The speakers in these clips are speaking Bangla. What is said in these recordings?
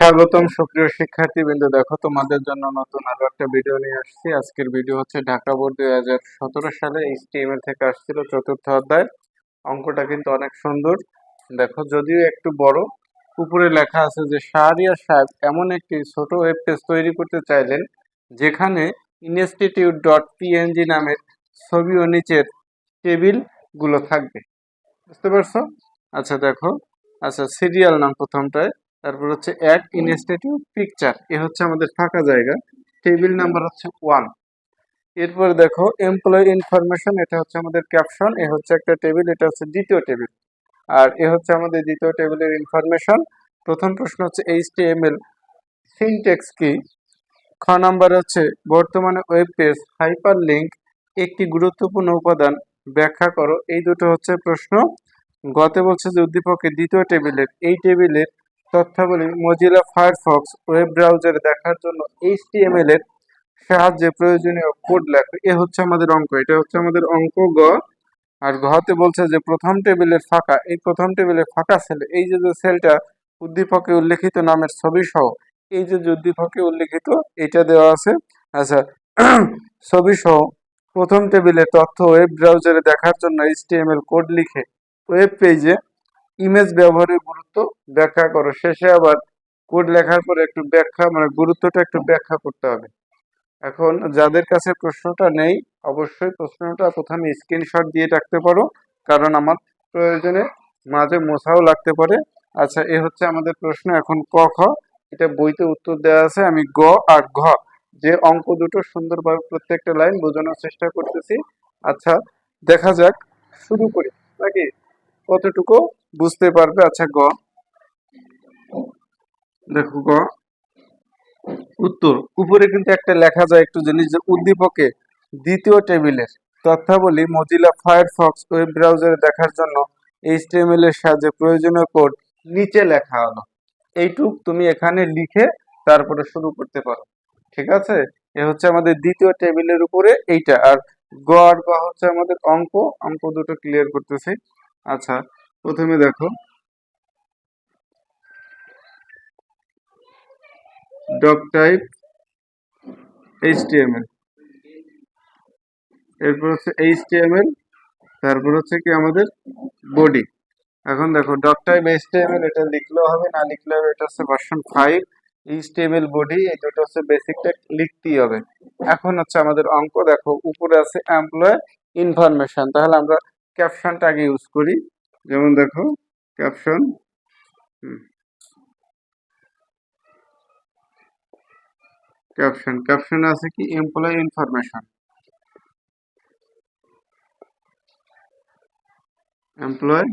স্বাগতম সুপ্রিয় শিক্ষার্থীবৃন্দ। দেখো, তোমাদের জন্য নতুন আরও একটা ভিডিও নিয়ে আসছি। আজকের ভিডিও হচ্ছে ঢাকা বোর্ড দুই হাজার সতেরো সালে এইচটিএমএল থেকে আসছিল চতুর্থ অধ্যায়। অঙ্কটা কিন্তু অনেক সুন্দর। দেখো, যদিও একটু বড়, উপরে লেখা আছে যে শাহরিয়ার সাহেব এমন একটি ছোট ওয়েব পেজ তৈরি করতে চাইলেন, যেখানে ইনস্টিটিউট ডট পিএনজি নামের ছবি ও নিচের টেবিলগুলো থাকবে। বুঝতে পারছ? আচ্ছা দেখো আচ্ছা সিরিয়াল নাম প্রথমটায়। তারপর হচ্ছে এক ইনস্টিটিউট পিকচার এ হচ্ছে আমাদের ফাঁকা জায়গা টেবিল নাম্বার হচ্ছে ওয়ান এরপর দেখো এমপ্লয় ইনফরমেশন এটা হচ্ছে আমাদের ক্যাপশন এ হচ্ছে একটা টেবিল এটা হচ্ছে দ্বিতীয় টেবিল আর এ হচ্ছে আমাদের দ্বিতীয় টেবিলের ইনফরমেশন প্রথম প্রশ্ন হচ্ছে H T M L syntax কি? খ নাম্বার হচ্ছে, বর্তমানে ওয়েব পেজ হাইপার লিঙ্ক একটি গুরুত্বপূর্ণ উপাদান, ব্যাখ্যা করো। এই দুটো হচ্ছে প্রশ্ন। গতে বলছে যে উদ্দীপকের দ্বিতীয় টেবিলের এই টেবিলের তথ্যাবলী মজিলা ফায়ারফক্স ওয়েব ব্রাউজারে দেখার জন্য এইচটিএমএল এর সাহায্যে প্রয়োজনীয় কোড লেখো। এ হচ্ছে আমাদের অঙ্ক। এটা হচ্ছে আমাদের অঙ্ক গ। আর ঘতে বলছে যে প্রথম টেবিলের ফাঁকা। এই প্রথম টেবিলের ফাঁকা সেল এই যে যে সেলটা উদ্দীপকে উল্লেখিত নামের ছবি সহ, এই যে উদ্দীপকে উল্লেখিত, এটা দেওয়া আছে। আচ্ছা ছবি সহ প্রথম টেবিলে তথ্য ওয়েব ব্রাউজারে দেখার জন্য এইচটিএমএল কোড লিখে ওয়েব পেজে ইমেজ ব্যবহারের গুরুত্ব ব্যাখ্যা করো। শেষে আবার কোড লেখার পরে একটু ব্যাখ্যা মানে গুরুত্বটা একটু ব্যাখ্যা করতে হবে। এখন যাদের কাছে প্রশ্নটা নেই, অবশ্যই প্রশ্নটা প্রথমে স্ক্রিনশট দিয়ে রাখতে পারো, কারণ আমার প্রয়োজনে মাঝে মোছাও লাগতে পারে। আচ্ছা এ হচ্ছে আমাদের প্রশ্ন। এখন ক, খ, এটা বইতে উত্তর দেওয়া আছে। আমি গ আর ঘ, যে অঙ্ক দুটো সুন্দরভাবে প্রত্যেকটা লাইন বোঝানোর চেষ্টা করতেছি। আচ্ছা দেখা যাক, শুরু করি। নাকি? কতটুকু? বুঝতে পারবে। আচ্ছা গ। দেখো, গ। উত্তর। উপরে কিন্তু একটা লেখা যায় একটু জিনিস যে উদ্দীপকে দ্বিতীয় টেবিলের তথ্যাবলী মজিলা ফায়ারফক্স ওয়েব ব্রাউজারে দেখার জন্য এইচটিএমএল এর সাহায্যে প্রয়োজনীয় কোড নিচে লেখা হলো। এইটুক তুমি এখানে লিখে তারপরে শুরু করতে পারো। ঠিক আছে? এ হচ্ছে আমাদের দ্বিতীয় টেবিলের উপরে এইটা। আর গ আর গ হচ্ছে আমাদের অঙ্ক। অঙ্ক দুটো ক্লিয়ার করতেছি। আচ্ছা প্রথমে দেখো। Doc type HTML. এরপর হচ্ছে এইচটিএমএল, তারপর হচ্ছে কি আমাদের বডি। এখন দেখো, ডক টাইপ এইচটিএমএল, এটা লিখলেও হবে, না লিখলেও হবে এটা হচ্ছে ভার্সন ফাইভ এইচটিএমএল বডি, এই দুটো হচ্ছে বেসিকটা লিখতেই হবে। এখন হচ্ছে আমাদের অঙ্ক, দেখো, উপরে আছে এমপ্লয় ইনফরমেশন তাহলে আমরা ক্যাপশনটা আগে ইউজ করি। যেমন দেখো ক্যাপশন ক্যাপশন ক্যাপশন আছে কি? Employ information employ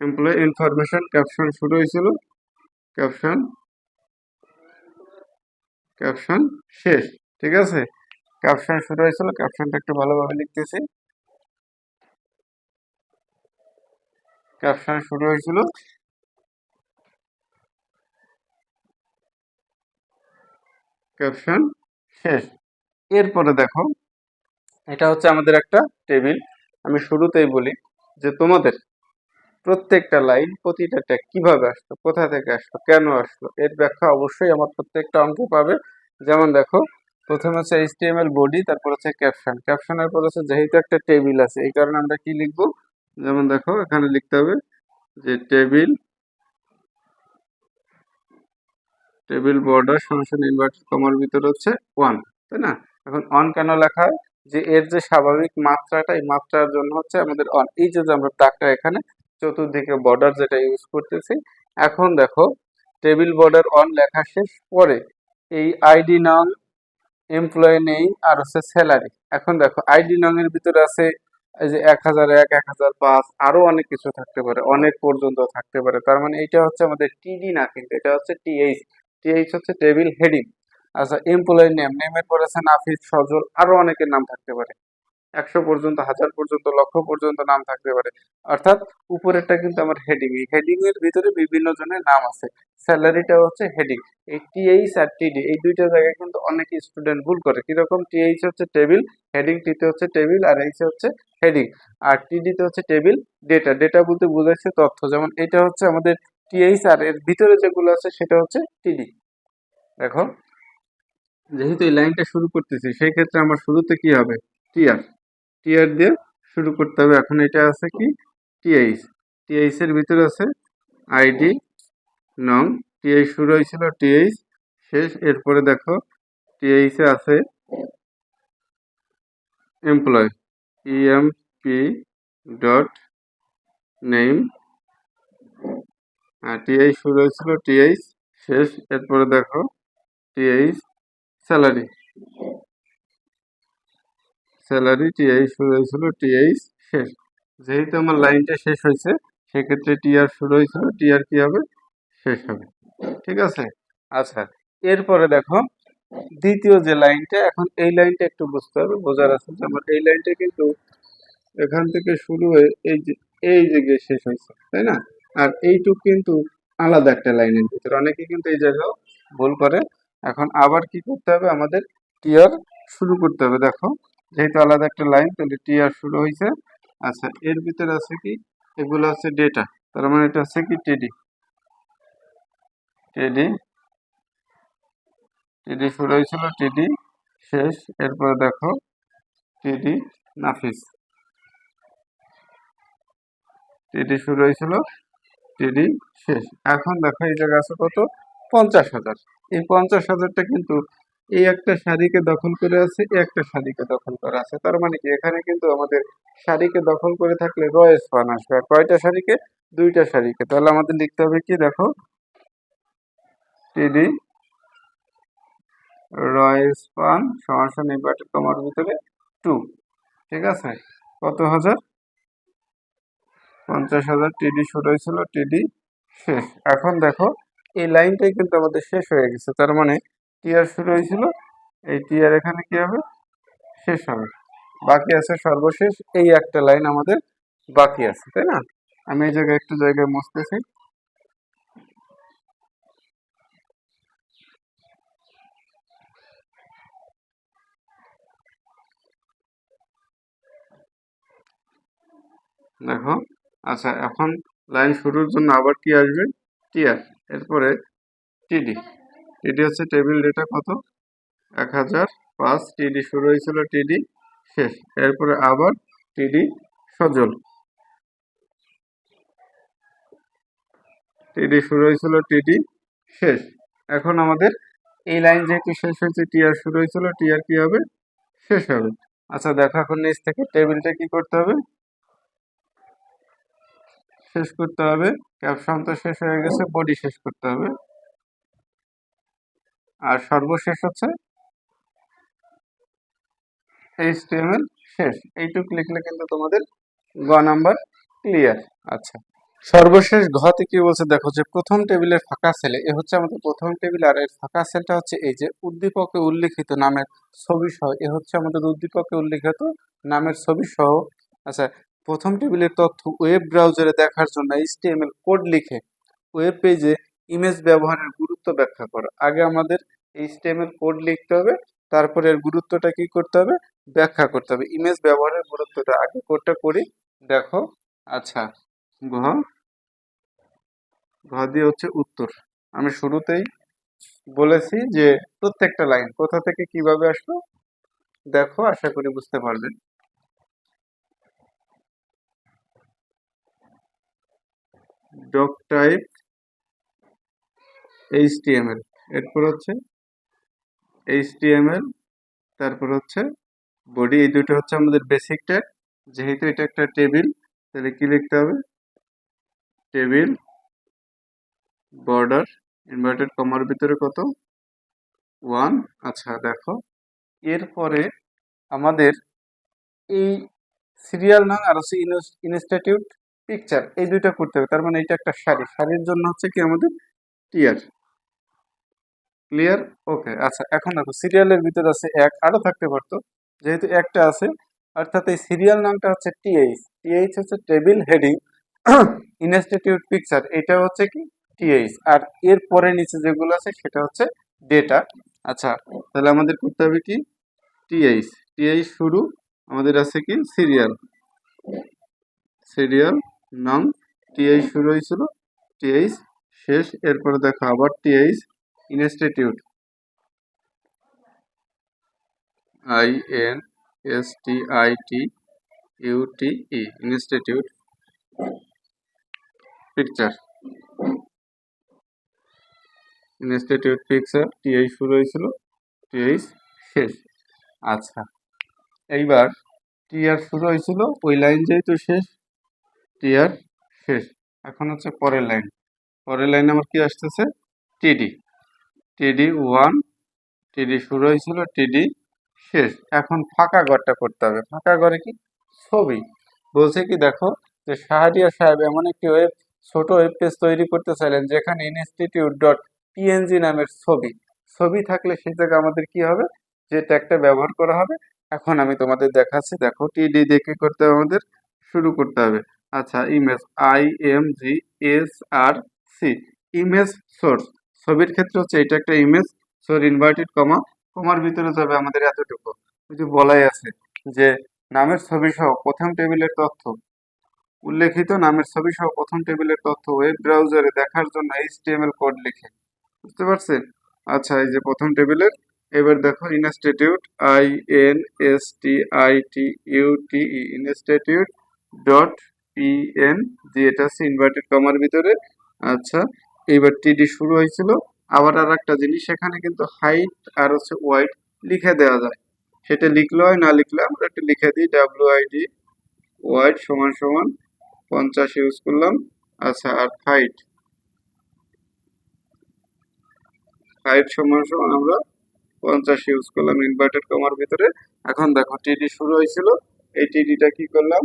employ information caption শুরু হয়েছিল। ক্যাপশন ক্যাপশন শেষ, ঠিক আছে? ক্যাপশন শুরু হয়েছিল ক্যাপশনটা একটু ভালোভাবে লিখতেছি। ক্যাপশন শুরু হয়েছিল। ক্যাপশন শেষ। এরপরে দেখো, এটা হচ্ছে আমাদের একটা টেবিল আমি শুরুতেই বলি যে তোমাদের প্রত্যেকটা লাইন প্রতিটা ট্যাগ কীভাবে আসলো, কোথা থেকে আসলো, কেন আসলো, এর ব্যাখ্যা অবশ্যই আমার প্রত্যেকটা অঙ্কে পাবে। যেমন দেখো প্রথমে হচ্ছে এইচটিএমএল বডি তারপর হচ্ছে ক্যাপশন ক্যাপশনের পর হচ্ছে যেহেতু একটা টেবিল আছে, এই কারণে আমরা কি লিখব? যেমন দেখো, এখানে লিখতে হবে যে টেবিল টেবিল বর্ডার সমান ইনভার্টেড কমার ভিতরে হচ্ছে ওয়ান তাই না? এখন অন কেন লেখা হয়? যে এর যে স্বাভাবিক মাত্রাটা, এই মাত্রার জন্য হচ্ছে আমাদের অন এই যে আমরা টাকা এখানে চতুর্দিকে বর্ডার যেটা ইউজ করতেছি, এখন দেখো টেবিল বর্ডার অন লেখা শেষ পরে, এই আইডি নং এমপ্লয় নেই, আর হচ্ছে স্যালারি এখন দেখো আইডি নং এর ভিতরে আছে, এই যে এক হাজার এক এক হাজার পাঁচ, আরও অনেক কিছু থাকতে পারে, অনেক পর্যন্ত থাকতে পারে। তার মানে এটা হচ্ছে আমাদের টিডি না কিন্তু, এটা হচ্ছে টিএইচ টিএইচ হচ্ছে টেবিল হেডিং আচ্ছা এমপ্লয় নেম নেমের পরে আছে নাফিস, সজল, আরও অনেকের নাম থাকতে পারে। একশো পর্যন্ত, হাজার পর্যন্ত, লক্ষ পর্যন্ত নাম থাকতে পারে। অর্থাৎ উপরেরটা কিন্তু আমার হেডিং এই হেডিং এর ভিতরে বিভিন্ন জনের নাম আছে। স্যালারিটা হচ্ছে হেডিং এই টিএইচ আর টিডি এই দুইটা জায়গায় কিন্তু অনেক স্টুডেন্ট ভুল করে। কীরকম? টিএইচ হচ্ছে টেবিল হেডিং টিতে হচ্ছে টেবিল আর এইচ হচ্ছে হেডিং আর টিডিতে হচ্ছে টেবিল ডেটা ডেটা বলতে বোঝাচ্ছে তথ্য। যেমন এটা হচ্ছে আমাদের টিএইচ আর এর ভিতরে যেগুলো আছে, সেটা হচ্ছে টিডি দেখো, যেহেতু এই লাইনটা শুরু করতেছি, সেই ক্ষেত্রে আমার শুরুতে কি হবে? টিআর টিআর দিয়ে শুরু করতে হবে। এখন এটা আছে কি? টিএইচ এর ভিতরে আছে আইডি নং টিএইচ শুরু হয়েছিল টিএইচ শেষ, এরপরে দেখো এ আছে এমপ্লয় ইএমপি ডট নেম আর টিএইচ শুরু হয়েছিল টিএইচ শেষ, এরপরে দেখো টিএইচ স্যালারি স্যালারি টিআই শুরু হয়েছিল টিআইচ শেষ। যেহেতু আমার লাইনটা শেষ হয়েছে, সেক্ষেত্রে টিআর শুরু হয়েছিল টিআর কি হবে? শেষ হবে। ঠিক আছে? আচ্ছা এরপরে দেখো, দ্বিতীয় যে লাইনটা এখন এই লাইনটা একটু বুঝতে হবে, বোঝার আছে যে আমার এই লাইনটা কিন্তু এখান থেকে শুরু হয়ে এই যে এই যে গিয়ে শেষ হয়েছে, তাই না? আর এইটুক কিন্তু আলাদা একটা লাইনের ভিতরে। অনেকে কিন্তু এই জায়গাও ভুল করে। এখন আবার কি করতে হবে? আমাদের টিআর শুরু করতে হবে, দেখো। যেহেতু আলাদা একটা লাইন, তাহলে টি আর শুরু হয়েছে আচ্ছা এর ভিতরে আছে কি? এগুলো আছে ডেটা তার মানে এটা হচ্ছে কি টেডি টেডি টেডি শুরু হয়েছিল টেডি শেষ। এরপরে দেখো টেডি নাফিস। টেডি শুরু হয়েছিল টেডি শেষ। এখন দেখো, এই জায়গা আছে কত? পঞ্চাশ হাজার। এই পঞ্চাশ হাজারটা কিন্তু এই একটা শাড়িকে দখল করে আছে, এই একটা শাড়িকে দখল করে আছে। তার মানে কি? এখানে কিন্তু আমাদের শাড়িকে দখল করে থাকলে রয়েস পান আসবে। কয়টা শাড়িকে? দুইটা শাড়িকে। তাহলে আমাদের লিখতে হবে কি? দেখো। টিডি রয়েস পান সমান ইনভার্টেড কমার ভিতরে টু ঠিক আছে? কত হাজার? পঞ্চাশ হাজার। টিডি শুরু হয়েছিল টিডি শেষ। এখন দেখো, এই লাইনটাই কিন্তু আমাদের শেষ হয়ে গেছে। তার মানে টিআর শুরু হয়েছিল, এই টিআর এখানে কি হবে? শেষ হবে। বাকি আছে সর্বশেষ, এই একটা লাইন আমাদের বাকি আছে, তাই না? আমি এই জায়গায় একটু জায়গায় মুছতেছি। দেখো আচ্ছা এখন লাইন শুরুর জন্য আবার কি আসবে? টিআর এরপরে টিডি টিডি হচ্ছে টেবিল ডেটা কত? এক হাজার পাঁচ টিডি শুরু হয়েছিল টিডি শেষ। এরপরে আবার টিডি সজল। টিডি শুরু হয়েছিল টিডি শেষ। এখন আমাদের এই লাইন যেহেতু শেষ হয়েছে টিআর শুরু হয়েছিল টিআর কি হবে? শেষ হবে। আচ্ছা দেখো এখন নিচ থেকে টেবিলটা কি করতে হবে? শেষ করতে হবে। ক্যাপশন তো শেষ হয়ে গেছে বডি শেষ করতে হবে। আর সর্বশেষ হচ্ছে এইচটিএমএল শেষ। এইটুক লিখলে কিন্তু তোমাদের গ নাম্বার ক্লিয়ার আচ্ছা। সর্বশেষ ঘতে কি বলছে? দেখো যে প্রথম টেবিলের ফাঁকা সেলে এ হচ্ছে আমাদের প্রথম টেবিল, আর এর ফাঁকা সেলটা হচ্ছে এই যে উদ্দীপকে উল্লিখিত নামের ছবি সহ, এ হচ্ছে আমাদের উদ্দীপকে উল্লিখিত নামের ছবি সহ। আচ্ছা প্রথম টেবিলের তথ্য ওয়েব ব্রাউজারে দেখার জন্য এইচটিএমএল কোড লিখে ওয়েব পেজে ইমেজ ব্যবহারের গুরুত্ব ব্যাখ্যা করো। আগে আমাদের এই এইচটিএমএল কোড লিখতে হবে, তারপরে এর গুরুত্বটা কি করতে হবে? ব্যাখ্যা করতে হবে। ইমেজ ব্যবহারের গুরুত্বটা আগে কোডটা করি। দেখো আচ্ছা ঘ ঘ দিয়ে হচ্ছে উত্তর। আমি শুরুতেই বলেছি যে প্রত্যেকটা লাইন কোথা থেকে কীভাবে আসলো? দেখো, আশা করি বুঝতে পারবেন ডক টাইপ এইচটিএমএল এরপর হচ্ছে এইচটিএমএল তারপর হচ্ছে বডি এই দুটো হচ্ছে আমাদের বেসিক ট্যাগ যেহেতু এটা একটা টেবিল তাহলে কি লিখতে হবে? টেবিল বর্ডার ইনভার্টেড কমার ভিতরে কত? ওয়ান আচ্ছা দেখো। এরপরে আমাদের এই সিরিয়াল নাম আর হচ্ছে ইনস্টিটিউট পিকচার এই দুইটা করতে হবে। তার মানে এটা একটা শাড়ি শাড়ির জন্য হচ্ছে কি আমাদের টিয়ার ক্লিয়ার ওকে আচ্ছা এখন দেখো সিরিয়ালের ভিতরে আছে এক আরও থাকতে পারতো। যেহেতু একটা আছে, অর্থাৎ এই সিরিয়াল নামটা হচ্ছে টিএইচ টিএইচ হচ্ছে টেবিল হেডিং ইনস্টিটিউট পিকচার এটা হচ্ছে কি? টিএইচ আর এর পরে নিচে যেগুলো আছে, সেটা হচ্ছে ডেটা আচ্ছা তাহলে আমাদের করতে হবে কি? টিএইচ টিএইচ শুরু, আমাদের আছে কি? সিরিয়াল সিরিয়াল নাম টিএইচ শুরু হয়েছিল টিএইচ শেষ, এরপরে দেখো আবার TH institute. I N S T I T UTE institute. Picture institute picture TH শুরু হয়েছিল টিএইচ শেষ। আচ্ছা এইবার টিআর শুরু হয়েছিল, ওই লাইন যেহেতু শেষ টিআর শেষ। এখন হচ্ছে পরের লাইন। পরের লাইনে আমার কি আসতেছে? টিডি টিডি ওয়ান টিডি শুরু হয়েছিল টিডি শেষ। এখন ফাঁকা ঘরটা করতে হবে। ফাঁকা ঘরে কি? ছবি। বলছে কি, দেখো, যে শাহরিয়া সাহেব এমন একটি ওয়েব ছোট ওয়েব পেজ তৈরি করতে চাইলেন, যেখানে ইনস্টিটিউট ডট পিএনজি নামের ছবি। ছবি থাকলে সেই জায়গায় আমাদের কি হবে? যে ট্যাগটা ব্যবহার করা হবে। এখন আমি তোমাদের দেখাচ্ছি, দেখো টিডি দেখে করতে হবে আমাদের? শুরু করতে হবে। আচ্ছা image I M G S R C image source ছবির ক্ষেত্রে হচ্ছে এটা একটা ইমেজ সোর ইনভার্টেড কমা কমার ভিতরে যাবে আমাদের এতটুকু। ওই যে বলাই আছে যে নামের ছবি সহ প্রথম টেবিলের তথ্য, উল্লেখিত নামের ছবি সহ প্রথম টেবিলের তথ্য ওয়েব ব্রাউজারে দেখার জন্য এইচটিএমএল কোড লিখে। বুঝতে পারছেন? আচ্ছা এই যে প্রথম টেবিলের, এবার দেখো institute I N S T I T U T E institute dot P N G এটা হচ্ছে ইনভার্টেড কমার ভিতরে। আচ্ছা এইবার টিডি শুরু হয়েছিল। আবার আর একটা জিনিস সেখানে কিন্তু হাইট আর হচ্ছে ওয়াইড লিখে দেওয়া যায়। সেটা লিখলে হয়, না লিখলে আমরা একটু লিখে দিই। ডাব্লিউ আইডি ওয়াইড সমান সমান পঞ্চাশ ইউজ করলাম। আচ্ছা আর হাইট হাইট সমান সমান আমরা পঞ্চাশ ইউজ করলাম ইনভার্টেড কমার ভিতরে। এখন দেখো টিডি শুরু হয়েছিল। এই টিডিটা কি করলাম?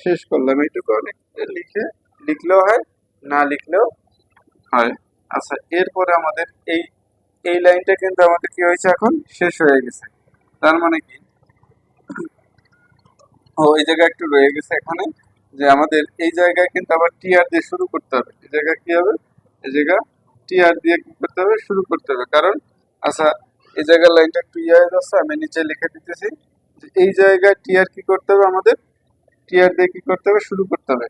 শেষ করলাম। এইটুকু অনেক লিখে, লিখলেও হয়, না লিখলেও হয়। আচ্ছা এরপরে আমাদের এই এই লাইনটা কিন্তু আমাদের কি হয়েছে এখন? শেষ হয়ে গেছে। তার মানে কি? ও, এই জায়গায় একটু রয়ে গেছে এখানে, যে আমাদের এই জায়গায় কিন্তু আবার টিআর দিয়ে শুরু করতে হবে। এই জায়গায় কি হবে? এই জায়গা টিআর দিয়ে কি করতে হবে? শুরু করতে হবে। কারণ আচ্ছা এই জায়গার লাইনটা একটু ইয়ে যাচ্ছে, আমি নিচে লিখে দিতেছি, যে এই জায়গায় টিআর কি করতে হবে আমাদের? টিআর দিয়ে কি করতে হবে? শুরু করতে হবে।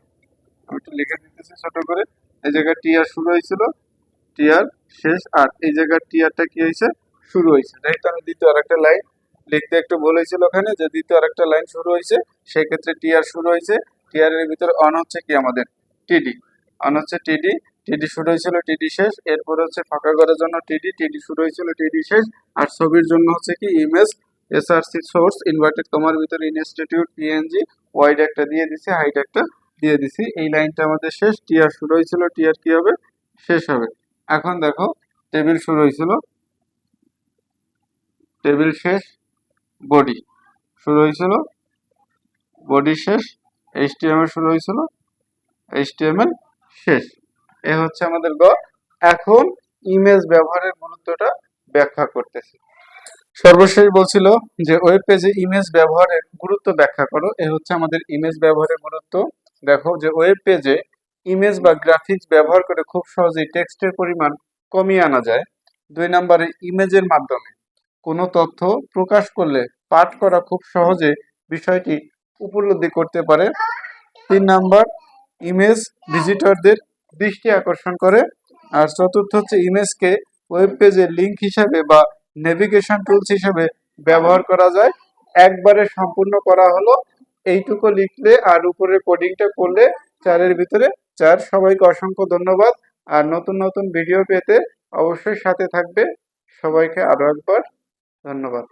আমি একটু লিখে দিতেছি ছোট করে। এই জায়গায় টিআর শুরু হয়েছিল। টিআর শেষ। আর এই জায়গার টিআরটা কি হয়েছে? শুরু হয়েছে। যেহেতু আমি দ্বিতীয় আরেকটা লাইন লিখতে একটু বলেছিল ওখানে, যে দ্বিতীয় আরেকটা লাইন শুরু হয়েছে, সেই ক্ষেত্রে টিআর শুরু হয়েছে। টিআর এর ভিতরে অন হচ্ছে কি আমাদের? টিডি অন হচ্ছে টিডি টিডি শুরু হয়েছিল টিডি শেষ। এরপর হচ্ছে ফাঁকা ঘরের জন্য টিডি টিডি শুরু হয়েছিল টিডি শেষ। আর ছবির জন্য হচ্ছে কি ইমেজ এসআরসি সোর্স ইনভার্টেড কমার ভিতরে ইনস্টিটিউট পিএনজি ওয়াইড একটা দিয়ে দিছি হাইট একটা। দিয়ে দিছি। এই লাইনটা আমাদের শেষ। টিআর শুরু হয়েছিল। টিআর কি হবে? শেষ হবে। এখন দেখো টেবিল শুরু হয়েছিল। টেবিল শেষ বডি শুরু হয়েছিল। বডি শেষ এইচটিএমএল শুরু হয়েছিল। এইচটিএমএল শেষ। এ হচ্ছে আমাদের গ। এখন ইমেজ ব্যবহারের গুরুত্বটা ব্যাখ্যা করতেছি। সর্বশেষ বলছিল যে ওয়েব পেজে ইমেজ ব্যবহারের গুরুত্ব ব্যাখ্যা করো। এ হচ্ছে আমাদের ইমেজ ব্যবহারের গুরুত্ব। দেখো যে ওয়েব পেজে ইমেজ বা গ্রাফিক্স ব্যবহার করে খুব সহজেই টেক্সটের পরিমাণ কমিয়ে আনা যায়। দুই নম্বরে ইমেজের মাধ্যমে। কোনো তথ্য প্রকাশ করলে পাঠ করা খুব সহজে বিষয়টি উপলব্ধি করতে পারে। তিন নম্বর ইমেজ ভিজিটরদের দৃষ্টি আকর্ষণ করে। আর চতুর্থ হচ্ছে ইমেজকে ওয়েব পেজের লিঙ্ক হিসাবে বা নেভিগেশন টুলস হিসাবে ব্যবহার করা যায়। একবারে সম্পূর্ণ করা হলো এইটুকু লিখলে আর উপরে কোডিংটা করলে চারের ভিতরে চার। সবাইকে অসংখ্য ধন্যবাদ। আর নতুন নতুন ভিডিও পেতে অবশ্যই সাথে থাকবে। সবাইকে আরও একবার ধন্যবাদ।